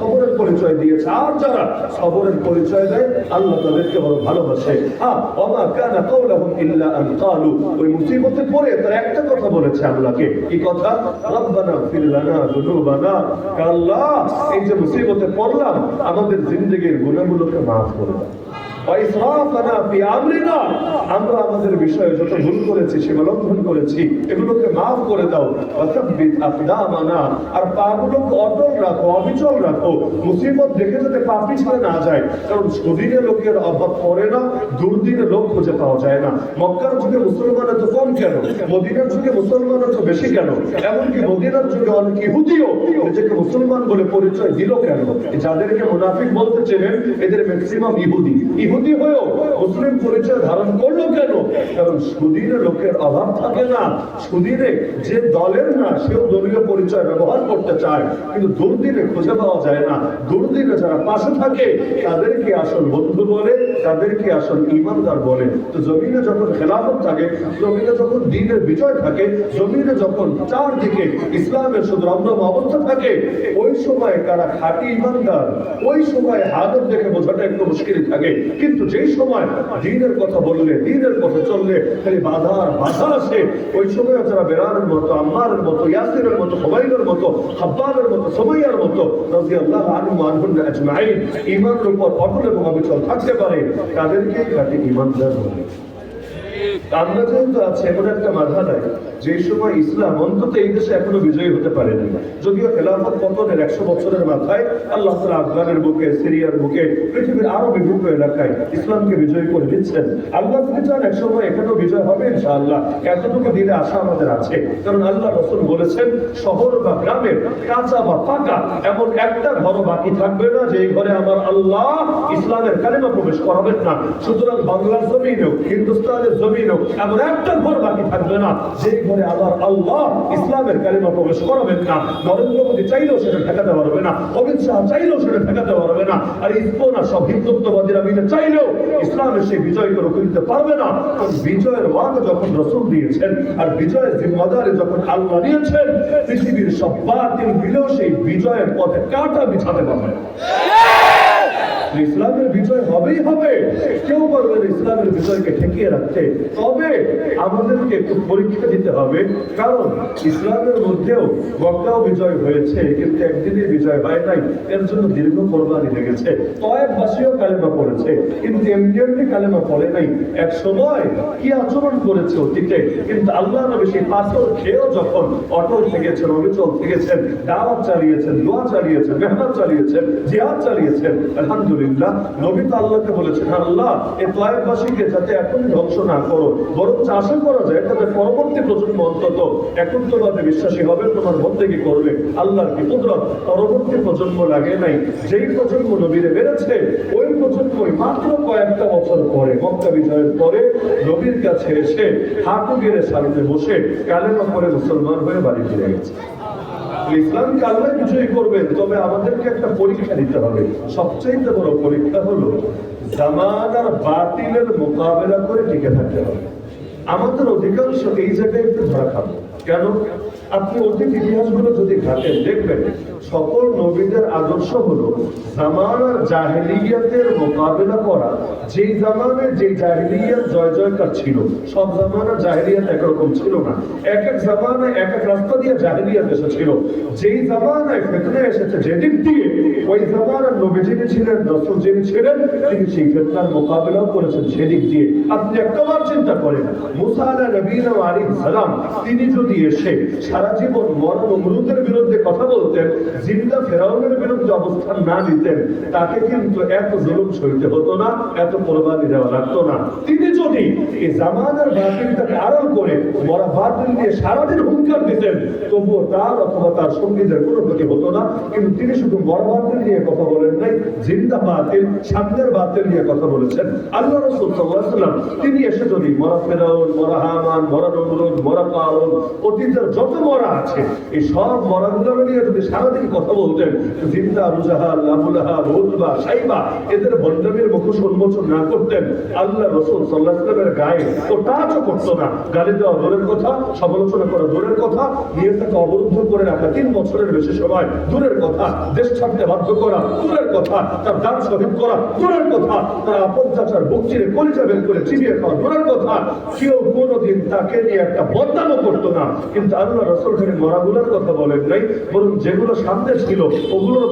সবরের পরিচয় দিয়েছে। আর পরিচয় দেয়, আল্লাহ তাদেরকে ভালোবাসে। হ্যাঁ কালু। ওই পড়ে তারা একটা কথা বলেছে আল্লাহকে। কি কথা? আল্লাহ, এই যে পড়লাম, আমাদের জিন্দগির গুণাগুলোকে মাফ করে দেয় আমরা আমাদের বিষয়ে যত ভুল করেছি, সেগুলো লঙ্ঘন করেছি, এগুলোকে করে দাও। আর পাগুলোকে অটল রাখো, অবিচল রাখো। মুসিবত দেখে যাতে পা না যায়। কারণ লোকের অভাব পড়ে না, দুর্দিনে লোক খুঁজে পাওয়া যায় না। মক্কার যুগে মুসলমান কম কেন? মদিনার যুগে বেশি কেন? এমনকি মদিনার যুগে অনেক ইহুদিও নিজেকে মুসলমান বলে পরিচয় দিল কেন? যাদেরকে মুনাফিক বলতে চেনেন, এদের ম্যাক্সিমাম ইহুদি। ইহুদি হয়েও মুসলিম পরিচয় ধারণ করল কেন? কারণ সুদিনে লোকের অভাব থাকে না। সুদিনে যে দলের না, সেও দলীয় পরিচয় ব্যবহার করতে চায়। কিন্তু দুর্দিনে খুঁজে পাওয়া যায় না। দুর্দিনে যারা পাশে থাকে, তাদেরকে আসল বন্ধু বলে, তাদেরকে আসল ইমানদার বলে। তো জমিনে যখন খেলাফত থাকে, জমিনে যখন দিনের বিজয় থাকে, জমিনে যখন চারদিকে ইসলামের রমরম অবস্থা থাকে, ওই সময় তারা খাঁটি ইমানদার, ওই সময় হালত দেখে বোঝাটা একটু মুশকিল থাকে। কিন্তু যেই সময় দিনের কথা বললে, দিনের পথে চললে, খালি বাধা বাধা আসে ওই সময় যারা বেরানের মতো, আম্মারের মতো, ইয়াসিরের মতো সবাইদের মতো হাব্বানের মতো সবাইয়ার মতো রাজি আল্লাহ ইমানের উপর অটল এবং অবিচল থাকতে পারে তাদেরকে খাঁটি ইমানদার বলে আমরা যেহেতু আছে, এমন একটা মাথা নাই। যে সময় ইসলাম অন্তত এই দেশে এখনও বিজয়ী হতে পারেনি যদিও খেলাফত পতনের একশো বছরের মাথায় আল্লাহ আফগানের বুকে, সিরিয়ার বুকে, পৃথিবীর আরও বিভিন্ন এলাকায় ইসলামকে বিজয়ী করে দিচ্ছেন। আল্লাহ যদি চান এক সময় এখানেও বিজয় হবে ইনশাআল্লাহ। এতটুকু দিনে আশা আমাদের আছে। কারণ আল্লাহ রসুল বলেছেন, শহর বা গ্রামের কাঁচা বা পাকা এমন একটা ঘর বাকি থাকবে না যে ঘরে আমার আল্লাহ ইসলামের কালিমা প্রবেশ করাবেন না। সুতরাং বাংলার জমিনেও, হিন্দুস্তানের জমিনেও এমন একটা ঘর বাকি থাকবে না যে ঘরে আমার আল্লাহ ইসলামের কালিমা প্রবেশ করাবেন না। নরেন্দ্র মোদী চাইলেও সেটা ঠেকাতে পারবে না। অমিত শাহ চাইলেও সেটা ঠেকাতে পারবে না। আর ইসকোনা সব হিন্দুত্ববাদীরা মিলে চাইলেও ইসলামের সেই বিজয়কে রুখে দিতে পারবে না। বিজয়ের ওয়াদা যখন রসুল দিয়েছেন আর বিজয়ের জিম্মাদারি যখন আল্লাহ নিয়েছেন, পৃথিবীর সব বাতিল মিলেও সেই বিজয়ের পথে কাটা বিছাতে পারবে। ইসলামের বিজয় হবেই হবে। কেউ পারবে না ইসলামের বিজয়কে ঠেকিয়ে রাখতে। তবে আমাদেরকে একটু পরীক্ষা দিতে হবে। কারণ ইসলামের মধ্যেও মক্কাও বিজয় হয়েছে, কিন্তু একদিনে বিজয় হয় নাই। এর জন্য দীর্ঘ কোরবানি লেগেছে। কয়েকবাসীও কালেমা পড়েছে। কিন্তু এমনি এমনি কালেমা পড়ে নাই। এক সময় কি আচরণ করেছে অতীতে? কিন্তু আল্লাহ নবী সেই পাথর খেয়েও যখন অটল থেকেছেন, অবিচল থেকেছেন, দাওয়াত চালিয়েছেন, দোয়া চালিয়েছেন, মেহনত চালিয়েছেন, জিহাদ চালিয়েছেন, আলহামদুলিল্লাহ। নবী তো আল্লাহকে বলেছেন আল্লাহ যাতে ধ্বংস না করো করা যায় তাদের পরবর্তী প্রজন্ম অন্তত বিশ্বাসী হবে, তোমার মধ্যে কি করবে। আল্লাহর কি কুদরত? পরবর্তী প্রজন্ম লাগে নাই। যেই প্রজন্ম নবীরে বেড়েছে ওই প্রজন্মই মাত্র কয়েকটা বছর পরে, মক্কা বিজয়ের পরে নবীর কাছে এসে হাঁটু গেড়ে সামনে বসে কালেমা করে মুসলমান হয়ে বাড়ি ফিরে গেছে। ইসলামকে আল্লাহ কিছুই করবেন, তবে আমাদেরকে একটা পরীক্ষা দিতে হবে। সবচেয়ে বড় পরীক্ষা হলো জামানার বাতিলের মোকাবেলা করে টিকে থাকতে হবে। আমাদের অধিকাংশ এই জায়গায় একটু ধরা খাব। কেন? আপনি অতীত ইতিহাসগুলো যদি ঘাটেন দেখবেন, সকল নবীদের আদর্শ হলো জামানার জাহেলিয়াতের মোকাবেলা করা। যেই জামানায় যে জাহেলিয়াত জয় জয়কার ছিল, সব জামানার জাহেলিয়াত একরকম ছিল না। এক এক জামানায় এক এক রাস্তা দিয়ে জাহেলিয়াত এসেছিল। যেই জামানায় ফেতনা এসেছে, যেদিক দিয়ে, ওই জামানার নবী যিনি ছিলেন, রসুল যিনি ছিলেন, তিনি সেই ফেতনার মোকাবেলাও করেছেন সেদিক দিয়ে। আপনি একটাবার চিন্তা করেন, মুসা আলা নবীন আলাইহিস সালাম, তিনি যদি এসে সারা জীবন মরণ মরুদের বিরুদ্ধে কথা বলতেন, জিন্দা ফেরাউনের বিরুদ্ধে অবস্থান না নিতেন, তাকে কিন্তু এত জুলুম সইতে হতো না, এত কোরবানি দেওয়া লাগতো না। তিনি যদি এই জামানার বাতিলটাকে আড়াল করে মরা বাতিল দিয়ে সারাদিন হুঙ্কার দিতেন, তবুও তার অথবা তার সঙ্গীদের কোনো ক্ষতি হতো না। কিন্তু তিনি শুধু মরা বাতিল নিয়ে কথা বলেন নাই, জিন্দা বাতিল, সামনের বাতিল নিয়ে কথা বলেছেন। আল্লাহ রসুল সাল্লাম তিনি এসে যদি মরা ফেরাউন, মরা হামান, মরা নমরুদ, মরা কারণ অতীতের যত মরা আছে। এই সব মরাগুলো নিয়ে যদি সারাদিন কথা বলতেন জিন্দা আবু লাহাব উতবা সাইবা, এদের বন্ডামের মুখোশ উন্মোচন না করতেন। আল্লাহ রসুল সাল্লাহ গায়ে তো টাচও করতো না। গালি দেওয়া দূরের কথা, সমালোচনা করা দূরের কথা, নিয়ে তাকে অবরুদ্ধ করে রাখা তিন বছরের বেশি সময় দূরের কথা, দেশ ছাড়তে বাধ্য করা দূরের কথা, তার দান শহীদ করা দূরের কথা, তার আপন চাচার বুক চিরে কলিজা বের করে চিবিয়ে খাওয়া দূরের কথা। কেউ কোনোদিন তাকে নিয়ে একটা বদনামও করতো না। কিন্তু আল্লাহ রসুল মরাগুলোর কথা বলেন নাই, বরং যেগুলো ছিল, ওগুলোর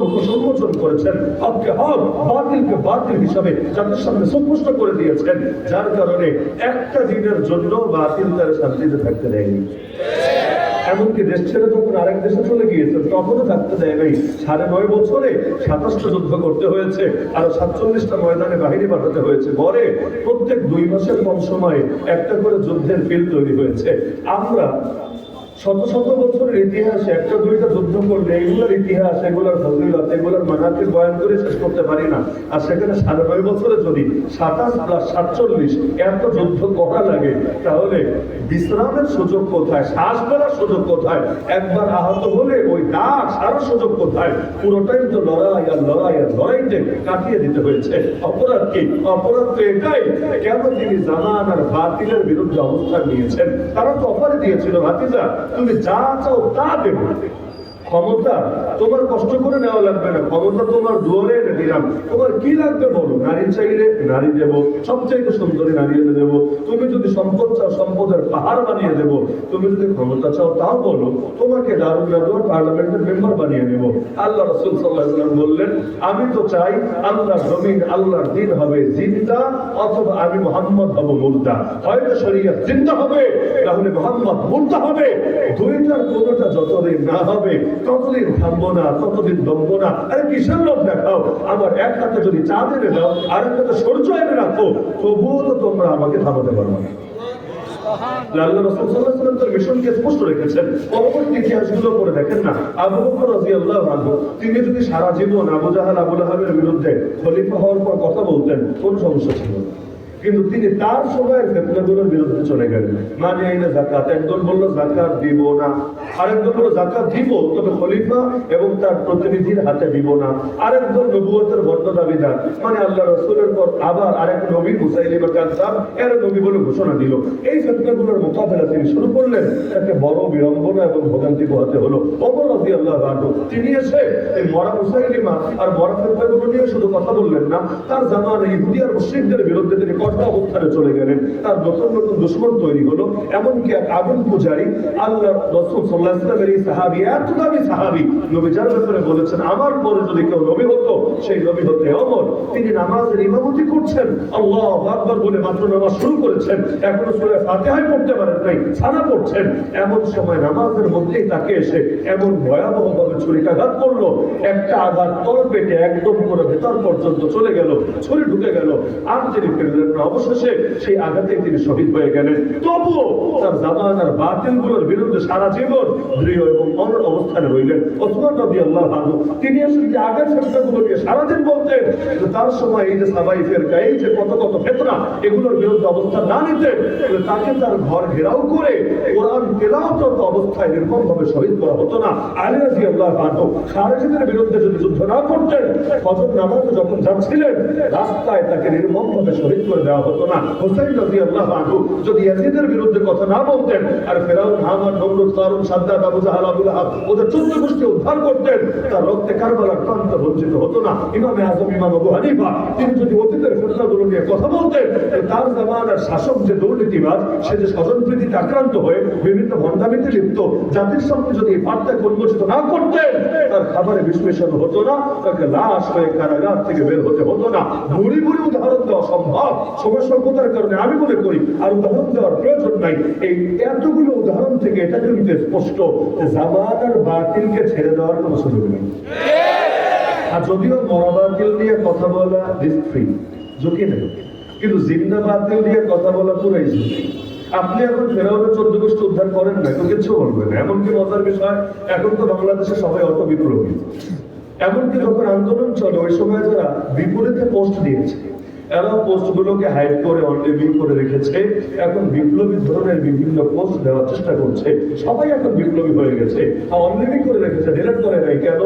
করেছেন। হককে হক, বাতিলকে বাতিল হিসাবে যাদের সামনে করে দিয়েছেন। যার কারণে একটা দিনের জন্য বাতিল তার শান্তিতে থাকতে দেয়নি। এমনকি দেশ ছেড়ে যখন আরেক দেশে চলে গিয়েছে, তখনও থাকতে দেয় নাই। সাড়ে নয় বছরে সাতাশটা যুদ্ধ করতে হয়েছে, আর সাতচল্লিশটা ময়দানে বাহিনী পাঠাতে হয়েছে। পরে প্রত্যেক দুই মাসের কম সময়ে একটা করে যুদ্ধের ফিল্ড তৈরি হয়েছে। আমরা শত শত বছরের ইতিহাসে, একটা দুইটা যুদ্ধ করলে এগুলোর ইতিহাস, এগুলোর ফজিলত এগুলোর মানাকে বয়ান করে শেষ করতে পারি না। আর সেখানে সাড়ে নয় বছরে যদি সাতাশ প্লাস সাতচল্লিশ এত যুদ্ধ করা লাগে, তাহলে বিশ্রামের সুযোগ কোথায়, শ্বাস ফেলার সুযোগ কোথায়? একবার আহত হলে ওই দাগ সারার সুযোগ কোথায়? পুরোটাই তো লড়াই আর লড়াই আর লড়াইতে কাটিয়ে দিতে হয়েছে। অপরাধ কি? অপরাধ তো এটাই। কেন তিনি জামান আর বাতিলের বিরুদ্ধে অবস্থান নিয়েছেন? তারা তো অফারে দিয়েছিল, ভাতিজা। তুমি যা চাও তা দেবো ক্ষমতা তোমার কষ্ট করে নেওয়া লাগবে না। ক্ষমতা তোমার দুয়ারে এনে তোমার কি লাগবে বলো? নারী চাইলে নারী দেবো, সবচাইতে সুন্দরী নারী এনে দেবো। তুমি যদি সম্পদ চাও, সম্পদের পাহাড় বানিয়ে দেবো। তুমি যদি ক্ষমতা চাও, তাও বলো। তোমাকে দারুণ দারুণ পার্লামেন্টের মেম্বার বানিয়ে নেব। আল্লাহ রসুল সাল্লাহ বললেন, আমি তো চাই আল্লাহ জমিন, আল্লাহর দিন হবে জিন্দা অথবা আমি মোহাম্মদ হব মুর্দা। হয়তো শরীয়ত জিন্দা হবে, তাহলে মোহাম্মদ মুর্দা হবে। দুইটার কোনোটা যতদিন না হবে ততদিন থামবো না, ততদিন দমবো না। আরে কিসের লোক দেখাও? আমার এক হাতে যদি চাঁদ এনে দাও আর এক হাতে সূর্য এনে রাখো, তবুও তো তোমরা আমাকে থামাতে পারব না। ইতিহাসগুলো দেখেন না। তিনি যদি সারা জীবন আবু জাহাল বিরুদ্ধে খলিফা হওয়ার পর কথা বলতেন, কোন সমস্যা ছিল? না। কিন্তু তিনি তার সময়ের ফেতনাগুলোর বিরুদ্ধে চলে গেলেন। মানে এই না জাকাত একজন বলল জাকাত দিব না। আরেকজন বলল জাকাত দিব, তবে খলিফা এবং তার প্রতিনিধির হাতে দিব না। আরেকজন নবুয়তের বন্ধ দাবিদার মানে আল্লাহ রসুলের পর আবার আরেক নবী মুসাইলিমা কান্তাম এর নবী বলে ঘোষণা দিল। এই ফেতনাগুলোর মোকাবেলা তিনি শুরু করলেন। তাকে বড় বিড়ম্বনা এবং ভোগান্তি পোহাতে হলো। অমর রাজি আল্লাহ তিনি এসে এই মরা মুসাইলিমা আর মরা ফেতনাগুলো নিয়ে শুধু কথা বললেন না, তার জামান ইহুদি আর মুসলিমদের বিরুদ্ধে তিনি কঠোর অবস্থানে চলে গেলেন। তার নতুন নতুন দুশ্মন তৈরি হলো। এমনকি এক আগুন পূজারী আল্লাহ রসুল সাল্লাহ ইসলামের এই সাহাবি, এত দামি সাহাবি, নবী যার ব্যাপারে বলেছেন, আমার পরে যদি কেউ নবী হতো, সেই নবী হতে অমর। তিনি নামাজের ইমামতি করছেন। আল্লাহ আকবর বলে মাত্র নামাজ শুরু করেছেন। এখনও সুরে পড়তে পারেন নাই সারা পড়ছেন। এমন সময় নামাজের মধ্যেই তাকে এসে এমন ভয়াবহ ভাবে ছুরিকাঘাত করল। একটা আঘাত তল পেটে একদম করে ভেতর পর্যন্ত চলে গেল, ছুরি ঢুকে গেল। আর তিনি ফিরলেন না। অবশেষে সেই আঘাতে তিনি শহীদ হয়ে গেলেন। তবুও তার জামান আর বাতিলগুলোর বিরুদ্ধে সারা জীবন দৃঢ় এবং অনর অবস্থানে রইলেন। ওসমান নবী আল্লাহ ভানু তিনি আসলে যে আগের ফেতনাগুলোকে সারাদিন বলতেন তার সময় এই যে সাবাই ফেরকা, এই যে কত কত ফেতনা, এগুলোর বিরুদ্ধে অবস্থান না নিতেন তাকে তার ঘর ঘেরাও করে কোরআন তেলাওয়াত অবস্থায় নির্মম ভাবে শহীদ করা হতো না। আলী রাজি আল্লাহ ভানু খারেজিদের বিরুদ্ধে যদি যুদ্ধ না করতেন, ফজর নামাজে যখন যাচ্ছিলেন, রাস্তায় তাকে নির্মম ভাবে শহীদ করে দেওয়া হতো না। হোসেন রাজি আল্লাহ আনহু যদি ইয়াজিদের বিরুদ্ধে কথা না বলতেন, আর ফেরাউন, হামান নমরুদ কারুন সাদ্দাত আবু জাহাল, আবুল আহাব ওদের চোদ্দ গোষ্ঠী উদ্ধার করতেন, তার রক্তে কারবালার প্রান্ত বঞ্চিত হতো না। ইমামে আজম, ইমাম আবু হানিফা, তিনি যদি অতীতের ফেতনাগুলো নিয়ে কথা বলতেন তার জামানার শাসক যে দুর্নীতিবাদ সে যে স্বজনপ্রীতিতে আক্রান্ত হয়ে বিভিন্ন ভণ্ডামিতে লিপ্ত, জাতির সামনে যদি এই বার্তাকে উন্মোচিত না করতেন, তার খাবারে মেশানো হতো না, তাকে লাশ হয়ে কারাগার থেকে বের হতে হতো না। বুড়ি বুড়ি উদাহরণ দেওয়া সম্ভব। স্বল্পতার কারণে আমি মনে করি আর উদাহরণ দেওয়ার প্রয়োজন নাই। এই এতগুলো উদাহরণ থেকে এটা কিন্তু স্পষ্ট যে জামানার বাতিলকে ছেড়ে দেওয়ার কোনো সুযোগ নেই। আর যদিও নিয়ে কথা বলা ফ্রি ঝুঁকি নেই। কিন্তু নিয়ে কথা বলা পুরাই ঝুঁকি। আপনি এখন ফেরাউনের চোদ্দ গোষ্ঠী উদ্ধার করেন না তো কিছু বলবেন এমনকি মজার বিষয়, এখন তো বাংলাদেশে সবাই অত বিপ্লবী। এমনকি যখন আন্দোলন চলে, ওই সময় যারা বিপরীতে পোস্ট দিয়েছে এরা পোস্টগুলোকে হাইড করে অনলিভিং করে রেখেছে। এখন বিপ্লবী ধরনের বিভিন্ন পোস্ট দেওয়ার চেষ্টা করছে। সবাই এখন বিপ্লবী হয়ে গেছে। অনলিভিং করে রেখেছে ডিলেট করে নাই কেন?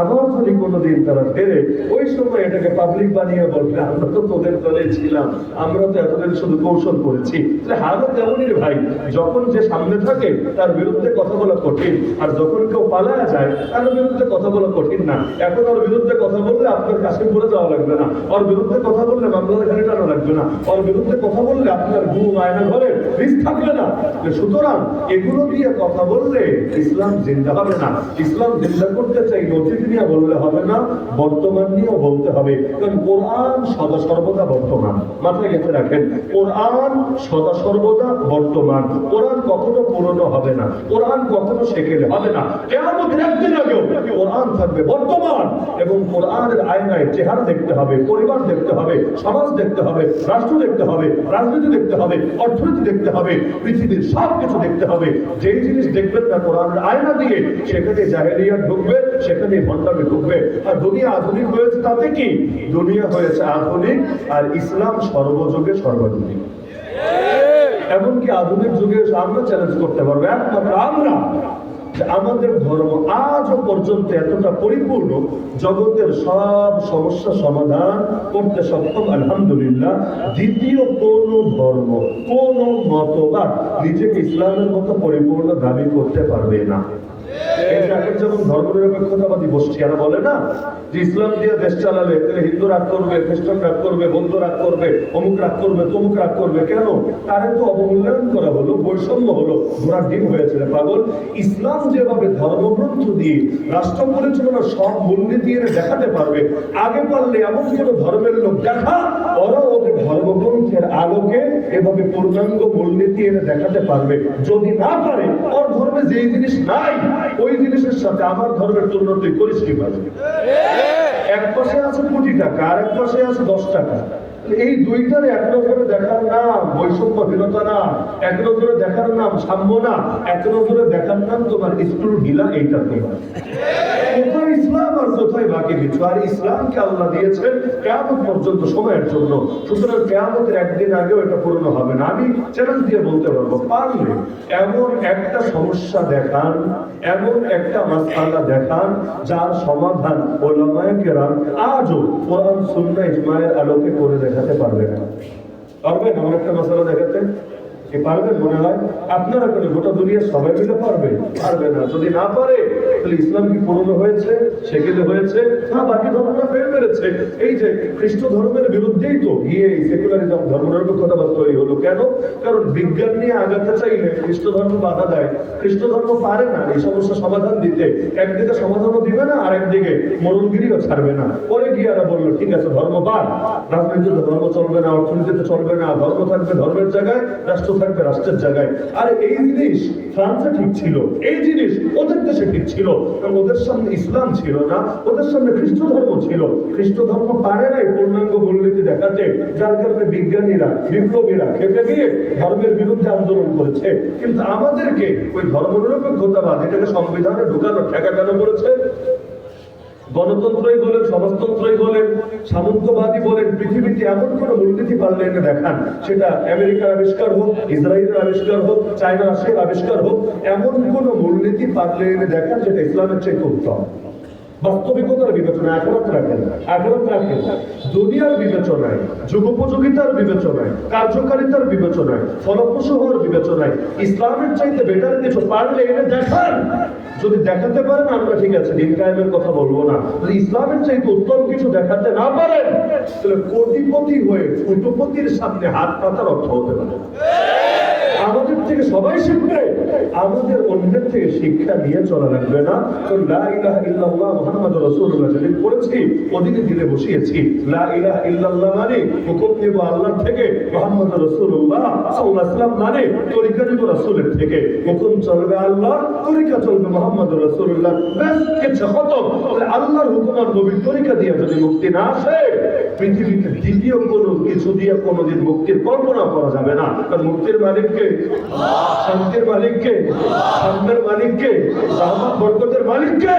আবার যদি কোনোদিন তারা ফেরে, ওই সময় এটাকে পাবলিক বানিয়ে বলবে, আমরা তো তোদের দলে ছিলাম, আমরা তো এতদিন শুধু কৌশল করেছি। হালত তেমনই ভাই, যখন যে সামনে থাকে, তার বিরুদ্ধে কথা বলা কঠিন। আর যখন কেউ পালায়া যায়, তার বিরুদ্ধে কথা বলা কঠিন না। এখন ওর বিরুদ্ধে কথা বললে আপনার কাছে পড়ে যাওয়া লাগবে না। ওর বিরুদ্ধে কথা বললে আপনার বর্তমান নিয়েও বলতে হবে। কারণ কোরআন সদা সর্বদা বর্তমান। মাথায় গেঁথে রাখেন, কোরআন সদা সর্বদা বর্তমান। কোরআন কখনো পুরনো হবে না। কোরআন কখনো সেকেলে হবে না। কেমন একদিন কোরআন থাকবে বর্তমান এবং কোরআনের আয়নায় চেহারা দেখতে হবে, পরিবার দেখতে হবে সমাজ দেখতে হবে, রাষ্ট্র দেখতে হবে, রাজনীতি দেখতে হবে, অর্থনীতি দেখতে হবে, পৃথিবীর সব কিছু দেখতে হবে। যেই জিনিস দেখবেন না কোরআনের আয়না দিয়ে, সেখানে জাহেরিয়া ঢুকবে, সেখানে ভণ্ডামে ঢুকবে। আর দুনিয়া আধুনিক হয়েছে তাতে কি? দুনিয়া হয়েছে আধুনিক আর ইসলাম সর্বযুগে সর্বাধুনিক এমনকি আধুনিক যুগে আমরা চ্যালেঞ্জ করতে পারব। একমাত্র আমরা আমাদের ধর্ম আজও পর্যন্ত এতটা পরিপূর্ণ, জগতের সব সমস্যা সমাধান করতে সক্ষম, আলহামদুলিল্লাহ, দ্বিতীয় কোন ধর্ম, কোন মতবাদ নিজেকে ইসলামের মতো পরিপূর্ণ দাবি করতে পারবে না। এরা বলে না? যে ইসলাম দিয়ে দেশ তাহলে হিন্দু রাগ করবে, খ্রিস্টান রাগ করবে রাগ করবে, অমুক রাগ করবে, তমুক রাগ করবে, কেন? তো অবমূল্যায়ন করা হলো, বৈষম্য হলো ডিম হয়েছে রে পাগল, ইসলাম যেভাবে ধর্মগ্রন্থ দিয়ে রাষ্ট্র পরিচালনার সব মূলনীতি এনে দেখাতে পারবে, আগে পারলে এমন কোন ধর্মের লোক দেখা? ওরা ওদের ধর্মগ্রন্থের আলোকে এভাবে পূর্ণাঙ্গ মূলনীতি এনে দেখাতে পারবে। যদি না পারে, ওর ধর্মে যেই জিনিস নাই, ওই জিনিসের সাথে আমার ধর্মের তুলনা তুই করিস কি পারবে এক পাশে আছে কোটি টাকা, আর এক পাশে আছে দশ টাকা। এই দুইটার এক নজরে দেখার নাম বৈষম্যহীনতা না, এক নজরে দেখার নাম সাম্য না, এক নজরে দেখার নাম তোমার স্কুল ঢিলা এইটা তোমার কোথায় ইসলাম আর কোথায় বাকি কিছু? আর ইসলামকে আল্লাহ দিয়েছেন কেমন পর্যন্ত সময়ের জন্য। সুতরাং কেমতের একদিন আগেও এটা পূর্ণ হবে না। আমি চ্যালেঞ্জ দিয়ে বলতে পারব, পারলে এমন একটা সমস্যা দেখান, এমন একটা মাসালা দেখান, যার সমাধান ওলামায়ে কেরাম আজও কোরআন, সুন্নাহ, ইজমায়ের আলোকে করে দেখাতে পারবে না। পারবেন এমন একটা মশালা দেখাতে? কি পারবেন মনে হয় আপনারা করে গোটা দুনিয়া সবাই মিলে পারবে। পারবে না। যদি না পারে, তাহলে ইসলাম কি হয়েছে, সেকেলে হয়েছে? না, বাকি ফের এই যে খ্রিস্ট ধর্মের বিরুদ্ধেই তো গিয়ে সেকুলারিজম হলো কেন? কারণ বিজ্ঞান নিয়ে আগাতে চাইলে খ্রিস্ট ধর্ম বাধা দেয়। খ্রিস্ট ধর্ম পারে না এই সমস্যা সমাধান দিতে। একদিকে সমাধানও দিবে না আর একদিকে মরণগিরিও ছাড়বে না। পরে গিয়ে এরা বলল, ঠিক আছে, ধর্ম পার রাজনীতিতে ধর্ম চলবে না, অর্থনীতিতে চলবে না। ধর্ম থাকবে ধর্মের জায়গায়, রাষ্ট্র থাকবে রাষ্ট্রের জায়গায়। আর এই জিনিস ফ্রান্সে ঠিক ছিল, এই জিনিস ওদের দেশে ঠিক ছিল। ওদের সামনে ইসলাম ছিল না, ওদের সামনে খ্রিস্ট ধর্ম ছিল। খ্রিস্ট ধর্ম পারে নাই পূর্ণাঙ্গ মূলনীতি দেখাতে, যার কারণে বিজ্ঞানীরা, বিপ্লবীরা খেপে গিয়ে ধর্মের বিরুদ্ধে আন্দোলন করেছে। কিন্তু আমাদেরকে ওই ধর্মনিরপেক্ষতাবাদ, এটাকে সংবিধানে ঢুকানো ঠেকা কেন করেছে? গণতন্ত্রই বলেন সমাজতন্ত্রই বলেন সামন্তবাদী বলেন, পৃথিবীতে এমন কোন মূলনীতি পারলে এটা দেখান, সেটা আমেরিকার আবিষ্কার হোক, ইসরায়েলের আবিষ্কার হোক চায়না রাশিয়ার আবিষ্কার হোক, এমন কোন মূলনীতি পারলে এনে দেখান যেটা ইসলামের চেয়ে উত্তম। বাস্তবিকতার বিবেচনা আখেরাত রাখেন আখেরাত রাখেন। দুনিয়ার বিবেচনায় যুগোপযোগিতার বিবেচনায়, কার্যকারিতার বিবেচনায় ফলপ্রসূ হওয়ার বিবেচনায়, ইসলামের চাইতে বেটার কিছু পারলে এনে দেখান। যদি দেখাতে পারেন, আমরা ঠিক আছে, দিন কায়েমের কথা বলব না। যদি ইসলামের চাইতে উত্তম কিছু দেখাতে না পারেন, তাহলে কোটিপতি হয়ে কোটিপতির সামনে হাত পাতার অর্থ হতে পারে। আমাদের থেকে সবাই শিখবে। আমাদের অন্যের থেকে শিক্ষা নিয়ে চলা লাগবে না। তো লা ইলাহা ইল্লাল্লাহ মুহাম্মাদুর রাসূলুল্লাহ যেদিন পড়েছি ওদিকে দিলে বসিয়েছি। লা ইলাহা ইল্লাল্লাহ মানে হুকুম আল্লাহর থেকে, মুহাম্মাদুর রাসূলুল্লাহ সাল্লাল্লাহু মানে তরিকা রাসূলের থেকে। হুকুম চলবে আল্লাহ তরিকা চলবে মুহাম্মাদুর রাসূলুল্লাহ ব্যাস কিছু খতম। আল্লাহর হুকুম আর নবীর তরিকা দিয়ে যদি মুক্তি না আসে পৃথিবীতে দ্বিতীয় কোনো কিছু দিয়ে কোনোদিন মুক্তির কল্পনা করা যাবে না। কারণ মুক্তির মালিককে শান্তির মালিককে সামনের মালিককে রহমত, বরকতের মালিককে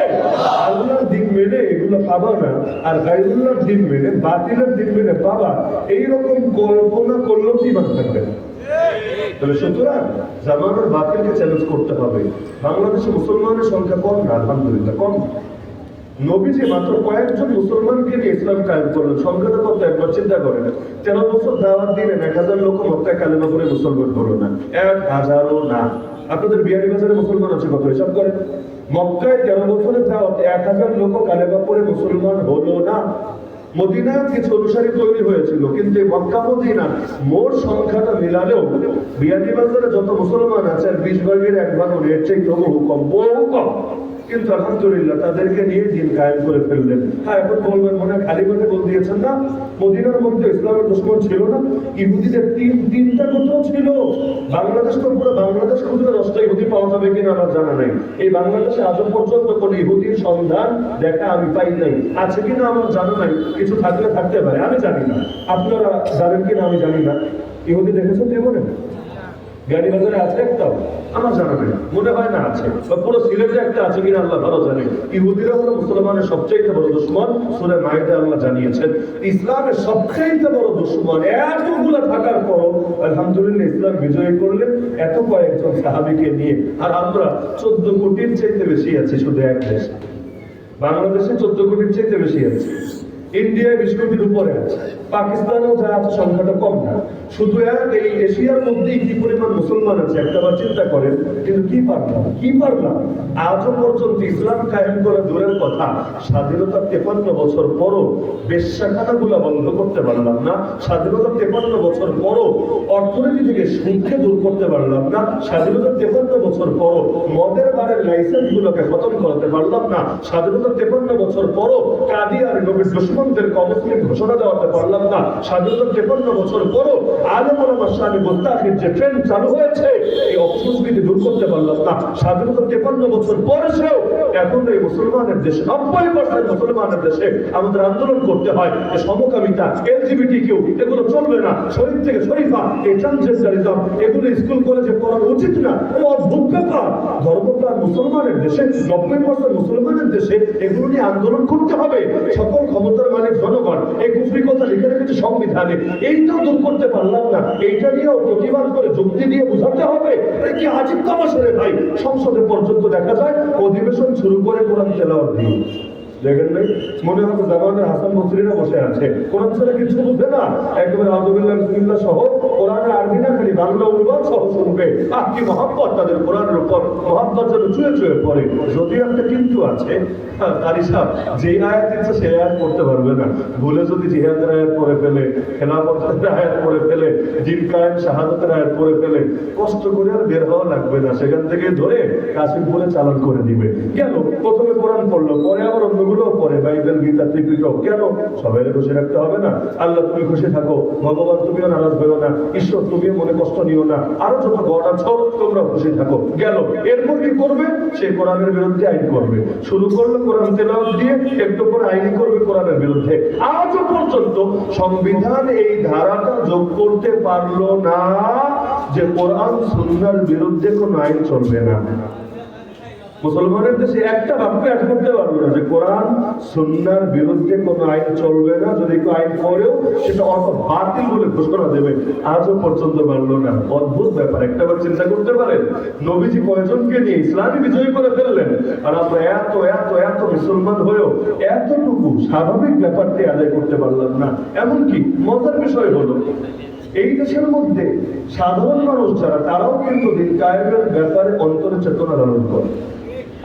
আল্লাহর দিন মেনে এগুলো পাবা না। আর গাইরুল্লাহর দিন মেনে, বাতিলের দিন মেনে পাবা। এইরকম কল্পনা করলেও কি ইমান থাকবে? তাহলে সুতরাং জামানোর বাতিলকে চ্যালেঞ্জ করতে হবে। বাংলাদেশে মুসলমানের সংখ্যা কম না? আলহামদুলিল্লাহ, কম। নবীজি মাত্র কয়েকজন মুসলমানকে নিয়ে ইসলাম কায়েম করলেন। সংখ্যাটা কত একবার চিন্তা করেন। তেরো বছর দাওয়াত দিলেন, এক হাজার লোক মক্কায় কালেমা করে মুসলমান হলো না। এক হাজারও না। আপনাদের বিহারি বাজারে মুসলমান আছে কত? হিসাব করেন। মক্কায় তেরো বছরের দাওয়াত, এক হাজার লোক কালেমা করে মুসলমান হলো না। মদিনা কিছু অনুসারী তৈরি হয়েছিল, কিন্তু মক্কা মদিনা মোট সংখ্যাটা মিলালেও বিহারি বাজারে যত মুসলমান আছে, আর বিশ ভাগের এক ভাগ এর চেয়ে বহু কম বহু কম। কিন্তু আলহামদুলিল্লাহ তাদেরকে নিয়ে দিন কায়েম করে ফেললেন। হ্যাঁ এখন বলবেন, মনে খালি কথা বল দিয়েছেন না। মদিনার মধ্যে ইসলামের দুশ্মন ছিল না, ইহুদিদের তিন তিনটা কোথাও ছিল। বাংলাদেশ তো পুরো বাংলাদেশ খুঁজলে দশটা ইহুদি পাওয়া যাবে কিনা আমার জানা নাই। এই বাংলাদেশে আজও পর্যন্ত কোন ইহুদির সন্ধান দেখা আমি পাই নাই। আছে কিনা আমার জানা নাই, কিছু থাকলে থাকতে পারে, আমি জানি না। আপনারা জানেন কিনা আমি জানি না। ইহুদি দেখেছেন জীবনে? গাড়ি বাজারে আছে একটাও আমার জানা নেই। মনে হয় না আছে। বা পুরো সিলেটে একটা আছে কিনা আল্লাহ ভালো জানে। ইহুদিরা হলো মুসলমানের সবচেয়ে বড় দুশ্মন, সুরে মাইদা আল্লাহ জানিয়েছেন। ইসলামের সবচেয়ে বড় দুশ্মন এতগুলো থাকার পর আলহামদুলিল্লাহ ইসলাম বিজয় করলেন এত কয়েকজন সাহাবিকে নিয়ে। আর আমরা চোদ্দ কোটির চাইতে বেশি আছি শুধু এক দেশে। বাংলাদেশে চোদ্দ কোটির চাইতে বেশি আছে। ইন্ডিয়ায় বিশ কোটির উপরে আছে। পাকিস্তানেও যা আছে, সংখ্যাটা কম না। শুধু এই এশিয়ার মধ্যেই কি পরিমাণ মুসলমান আছে, একটা বার চিন্তা করেন, কিন্তু কি পারলাম? কি পারলাম? আজও পর্যন্ত ইসলাম কায়েম করা দূরের কথা। স্বাধীনতার তেপান্ন বছর পরও বেশ্যাখানাগুলা বন্ধ করতে পারলাম না। স্বাধীনতার তেপান্ন বছর পরও অর্থনীতি থেকে সুদকে দূর করতে পারলাম না। স্বাধীনতার তেপান্ন বছর পরও মদের বারের লাইসেন্স গুলোকে খতম করতে পারলাম না। স্বাধীনতার তেপান্ন বছর পরও কাদিয়ার নবীর দুশ্মনদের অমুসলিম ঘোষণা দেওয়াতে পারলাম না স্বাধীনতার তেপান্ন বছর পরও আলমুল মোস্তাকির যে ট্রেন চালু হয়েছে, এই অপসংস্কৃতি দূর করতে পারলাম না। তেপান্ন বছর এখন এই মুসলমানের দেশে, নব্বই পার্সেন্ট মুসলমানের দেশে আমাদের আন্দোলন করতে হয়। যে সমকামিতা, এলজিবিটি কেউ, এগুলো চলবে না। শরীর থেকে শরীফা, এই এগুলো স্কুল কলেজে উচিত না। ও অদ্ভুত ব্যাপার। ধর্মপ্রাণ মুসলমানের দেশে, নব্বই পার্সেন্ট মুসলমানের দেশে এগুলো নিয়ে আন্দোলন করতে হবে। সকল ক্ষমতার মালিক জনগণ, এই কুফরি কথা লিখে রেখেছে সংবিধানে। এইটাও দূর করতে পারলাম না। এইটা নিয়েও প্রতিবাদ করে যুক্তি দিয়ে বোঝাতে হবে। কি আজিব তামাশা ভাই? সংসদে পর্যন্ত দেখা যায়, অধিবেশন শুরু করে কোরআন তেলাওয়াত দেখেন নাই? মনে হবে জামানের হাসান মসরিরা বসে আছে। কিছু বুঝবে না। একেবারে সহ আরবি না খালি বাংলা অনুবাদ সহ শুনবে। আহ কি তাদের কোরআনের উপর। যেন চুয়ে চুয়ে পড়ে। যদি একটা কিন্তু আছে হ্যাঁ, আয়াত দিচ্ছে সেই আয়াত পড়তে পারবে না। ভুলে যদি জিহাদের আয়াত পড়ে ফেলে খেলাফতের আয়াত পড়ে ফেলে জিন কায়েম শাহাদতের আয়াত পড়ে ফেলে কষ্ট করে আর বের হওয়া লাগবে না। সেখান থেকে ধরে কাশিমপুরে চালান করে দিবে। কেন প্রথমে কোরআন পড়ল পরে আবার অন্যগুলো পড়ে বাইবেল গীতা ত্রিপিটক কেন সবাই খুশি রাখতে হবে না। আল্লাহ, তুমি খুশি থাকো। ভগবান, তুমিও নারাজ হইও না। ঈশ্বর, তুমিও মনে কষ্ট নিও না। আরও যত গড আছো তোমরা খুশি থাকো। গেল। এরপর কি করবে? সে কোরআনের বিরুদ্ধে আইন করবে। শুরু করল কোরআন তেলাওয়াত দিয়ে, একটু পরে আইনি করবে কোরআনের বিরুদ্ধে। আজও পর্যন্ত সংবিধান এই ধারাটা যোগ করতে পারল না যে কোরআন, সুন্নার বিরুদ্ধে কোনো আইন চলবে না। মুসলমানের দেশে একটা বাক্য অ্যাড করতে পারবে না যে কোরআন সুন্নার বিরুদ্ধে কোনো আইন চলবে না। যদি কেউ আইন করেও সেটা অত বাতিল বলে ঘোষণা দেবে, আজও পর্যন্ত মানলো না। অদ্ভুত ব্যাপার। একটা বার চিন্তা করতে পারেন, নবীজি কয়জনকে নিয়ে ইসলামী বিজয় করে ফেললেন, আর আমরা এত এত এত মুসলমান হয়েও এতটুকু স্বাভাবিক ব্যাপারটি আদায় করতে পারলাম না। এমনকি মজার বিষয় হলো, এই দেশের মধ্যে সাধারণ মানুষ যারা তারাও কিন্তু দিন কায়েমের ব্যাপারে অন্তরে চেতনা ধারণ করে।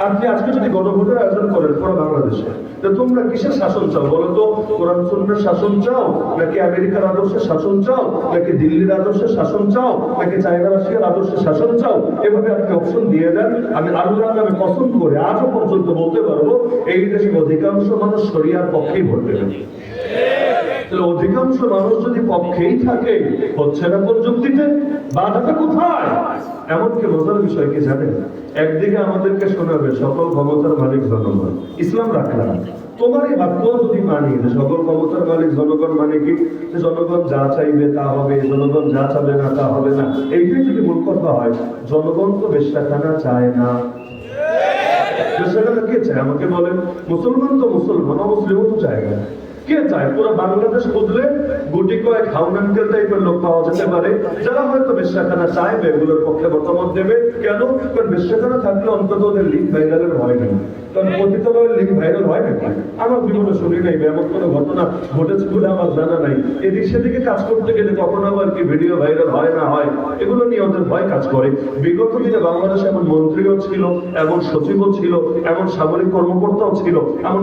আপনি আজকে যদি গণভোটের আয়োজন করেন পুরো বাংলাদেশে তোমরা কিসের শাসন চাও? বলো তো, কোরআন শাসন চাও, নাকি আমেরিকার আদর্শের শাসন চাও, নাকি দিল্লির আদর্শের শাসন চাও, নাকি চায়না রাশিয়ার আদর্শের শাসন চাও? এভাবে আপনি অপশন দিয়ে দেন, আমি আল্লাহ নামে পছন্দ করে আজও পর্যন্ত বলতে পারব, এই দেশে অধিকাংশ মানুষ শরিয়ার পক্ষেই ভোট দেবেন তাহলে অধিকাংশ মানুষ যদি পক্ষেই থাকে, হচ্ছে না কোন যুক্তিতে? বাধাটা কোথায়? এমনকি মজার বিষয় কি জানেন একদিকে আমাদেরকে শোনাবে, সকল ক্ষমতার মালিক জনগণ। ইসলাম রাখলাম তোমার এই বাক্য যদি মানি যে সকল ক্ষমতার মালিক জনগণ মানে কি? জনগণ যা চাইবে তা হবে, জনগণ যা চাবে না তা হবে না। এইটাই যদি মূল কথা হয়, জনগণ তো বেশাখানা চায় না। বেশ্যাখানা কে চায়? আমাকে বলেন। মুসলমান তো মুসলমান, অমুসলিমও তো চায় না। কে চায়? পুরো বাংলাদেশ বুঝলে গুটি কয়েক হাউনাঙ্কেল টাইপের লোক পাওয়া যেতে পারে। যারা হয়তো বেশ্যাখানা চাইবে এগুলোর পক্ষে মতামত দেবে। কেন? কারণ বেশ্যাখানা থাকলে অন্তত ওদের লিঙ্ক ভাইরালের হয় না। কারণ ভাইরাল হয় আমার জীবনে শুনি নাই এমন কোনো ঘটনা ঘটেছে বলে আমার জানা নাই। এদিক সেদিকে কাজ করতে গেলে আবার কি ভিডিও ভাইরাল হয় না হয়? এগুলো নিয়ে ওদের ভয় কাজ করে। বিগত দিনে বাংলাদেশে এমন মন্ত্রীও ছিল, এমন সচিবও ছিল, এমন সামরিক কর্মকর্তাও ছিল, এমন